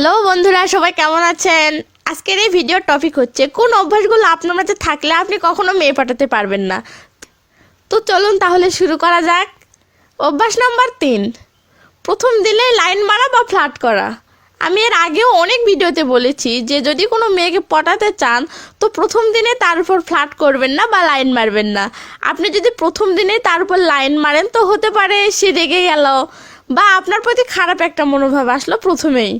Hello বন্ধুরা, সবাই কেমন আছেন? আজকের এই ভিডিওর টপিক হচ্ছে, কোন অভ্যাসগুলো আপনার মাঝে থাকলে আপনি কখনো মেয়ে পাঠাতে পারবেন না? তো চলুন তাহলে শুরু করা যাক। অভ্যাস নাম্বার তিন, প্রথম দিনে লাইন মারা বা ফ্লার্ট করা। আমি এর আগেও অনেক ভিডিওতে বলেছি যে যদি কোনো মেয়েকে পটাতে চান, তো প্রথম দিনে তার উপর ফ্লার্ট করবেন না বা লাইন মারবেন না। আপনি যদি প্রথম দিনে তার উপর লাইন মারেন, তো হতে পারে সে রেগে গেল বা আপনার প্রতি খারাপ একটা মনোভাব আসলো প্রথমেই।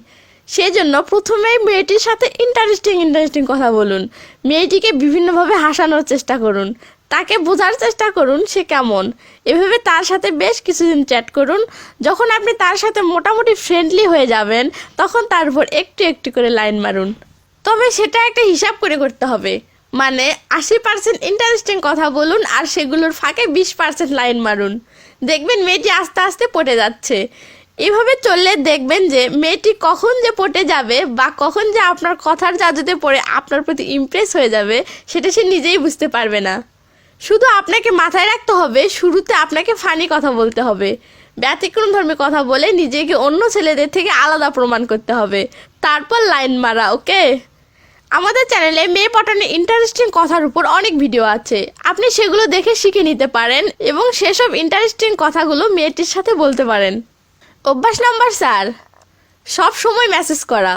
সেই জন্য প্রথমেই মেয়েটির সাথে ইন্টারেস্টিং ইন্টারেস্টিং কথা বলুন। মেয়েটিকে বিভিন্নভাবে হাসানোর চেষ্টা করুন। তাকে বোঝার চেষ্টা করুন সে কেমন। এভাবে তার সাথে বেশ কিছুদিন চ্যাট করুন। যখন আপনি তার সাথে মোটামুটি ফ্রেন্ডলি হয়ে যাবেন, তখন তার উপর একটু একটু করে লাইন মারুন। তবে সেটা একটা হিসাব করে করতে হবে। মানে আশি পার্সেন্ট ইন্টারেস্টিং কথা বলুন আর সেগুলোর ফাঁকে বিশ পার্সেন্ট লাইন মারুন। দেখবেন মেয়েটি আস্তে আস্তে পটে যাচ্ছে। এভাবে চললে দেখবেন যে মেয়েটি কখন যে পটে যাবে বা কখন যে আপনার কথার জাদুতে পড়ে আপনার প্রতি ইমপ্রেস হয়ে যাবে, সেটা সে নিজেই বুঝতে পারবে না। শুধু আপনাকে মাথায় রাখতে হবে, শুরুতে আপনাকে ফানি কথা বলতে হবে। ব্যতিক্রম ধর্মে কথা বলে নিজেকে অন্য ছেলেদের থেকে আলাদা প্রমাণ করতে হবে। তারপর লাইন মারা, ওকে? আমাদের চ্যানেলে মেয়ে পটানোর ইন্টারেস্টিং কথার উপর অনেক ভিডিও আছে। আপনি সেগুলো দেখে শিখে নিতে পারেন এবং সেসব ইন্টারেস্টিং কথাগুলো মেয়েটির সাথে বলতে পারেন। অভ্যাস নাম্বার স্যার সব সময় মেসেজ করা।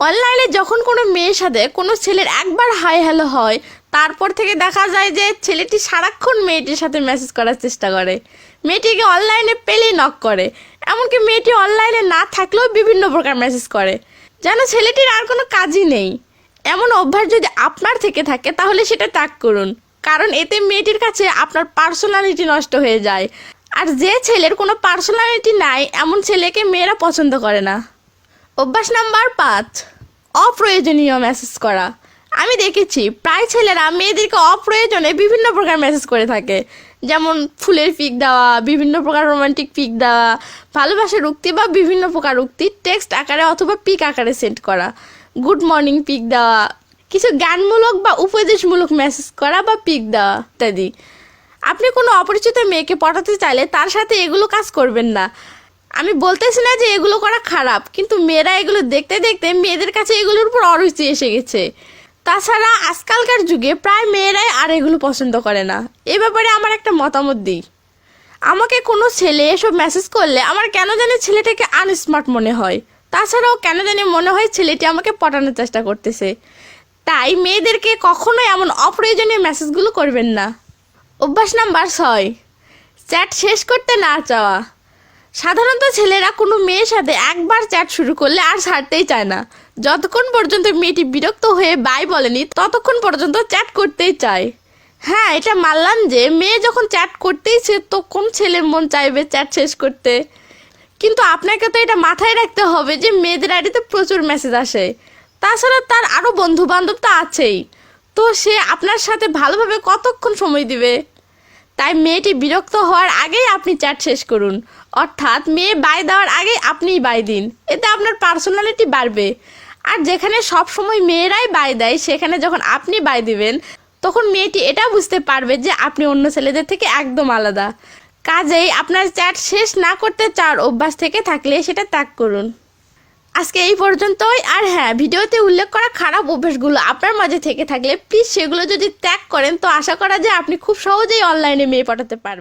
অনলাইনে যখন কোনো মেয়ের সাথে কোনো ছেলের একবার হাই হ্যালো হয়, তারপর থেকে দেখা যায় যে ছেলেটি সারাক্ষণ মেয়েটির সাথে মেসেজ করার চেষ্টা করে। মেয়েটিকে অনলাইনে পেলেই নক করে। এমনকি মেয়েটি অনলাইনে না থাকলেও বিভিন্ন প্রকার মেসেজ করে। যেন ছেলেটির আর কোনো কাজই নেই। এমন অভ্যাস যদি আপনার থেকে থাকে, তাহলে সেটা ত্যাগ করুন। কারণ এতে মেয়েটির কাছে আপনার পার্সোনালিটি নষ্ট হয়ে যায়। আর যে ছেলের কোনো পার্সোনালিটি নাই, এমন ছেলেকে মেয়েরা পছন্দ করে না। অভ্যাস নাম্বার পাঁচ, অপ্রয়োজনীয় মেসেজ করা। আমি দেখেছি, প্রায় ছেলেরা মেয়েদেরকে অপ্রয়োজনে বিভিন্ন প্রকার মেসেজ করে থাকে। যেমন ফুলের পিক দেওয়া, বিভিন্ন প্রকার রোমান্টিক পিক দেওয়া ভালোবাসার উক্তি বা বিভিন্ন প্রকার উক্তি টেক্সট আকারে অথবা পিক আকারে সেন্ড করা। গুড মর্নিং পিক দেওয়া, কিছু জ্ঞানমূলক বা উপদেশমূলক মেসেজ করা বা পিক দেওয়া ইত্যাদি। আপনি কোনো অপরিচিত মেয়েকে পটাতে চাইলে তার সাথে এগুলো কাজ করবেন না। আমি বলতেছি না যে এগুলো করা খারাপ, কিন্তু মেয়েরা এগুলো দেখতে দেখতে মেয়েদের কাছে এগুলোর উপর অরুচি এসে গেছে। তাছাড়া আজকালকার যুগে প্রায় মেয়েরাই আর এগুলো পছন্দ করে না। এ ব্যাপারে আমার একটা মতামত দিই। আমাকে কোনো ছেলে এসব মেসেজ করলে আমার কেন জানি ছেলেটাকে আনস্মার্ট মনে হয়। তাছাড়াও কেন জানি মনে হয় ছেলেটি আমাকে পটানোর চেষ্টা করতেছে। তাই মেয়েদেরকে কখনোই এমন অপ্রয়োজনীয় মেসেজগুলো করবেন না। অভ্যাস নাম্বার ছয়। চ্যাট শেষ করতে না চাওয়া। সাধারণত ছেলেরা কোনো মেয়ের সাথে একবার চ্যাট শুরু করলে আর ছাড়তেই চায় না। যতক্ষণ পর্যন্ত মেয়েটি বিরক্ত হয়ে বাই বলেনি, ততক্ষণ পর্যন্ত চ্যাট করতেই চায়। হ্যাঁ এটা মানলাম যে মেয়ে যখন চ্যাট করতেইছে তখন ছেলের মন চাইবে চ্যাট শেষ করতে। কিন্তু আপনাকে তো এটা মাথায় রাখতে হবে যে মেয়েদের আইডিতে প্রচুর মেসেজ আসে। তাছাড়া তার আরও বন্ধু বান্ধব তো আছেই। তো সে আপনার সাথে ভালোভাবে কতক্ষণ সময় দিবে? তাই মেয়েটি বিরক্ত হওয়ার আগেই আপনি চ্যাট শেষ করুন। অর্থাৎ মেয়ে বাই দেওয়ার আগেই আপনিই বাই দিন। এতে আপনার পার্সোনালিটি বাড়বে। আর যেখানে সব সময় মেয়েরাই বাই দেয়, সেখানে যখন আপনি বাই দিবেন, তখন মেয়েটি এটা বুঝতে পারবে যে আপনি অন্য ছেলেদের থেকে একদম আলাদা। কাজেই আপনার চ্যাট শেষ না করতে চার অভ্যাস থেকে থাকলে সেটা ত্যাগ করুন। আজকে এই পর্যন্তই। আর হ্যাঁ ভিডিওতে উল্লেখ করা খারাপ অভ্যাসগুলো আপনার মাঝে থেকে থাকলে প্লিজ সেগুলো যদি ত্যাগ করেন, তো আশা করা যায় আপনি খুব সহজেই অনলাইনে মেয়ে পাঠাতে পারবেন।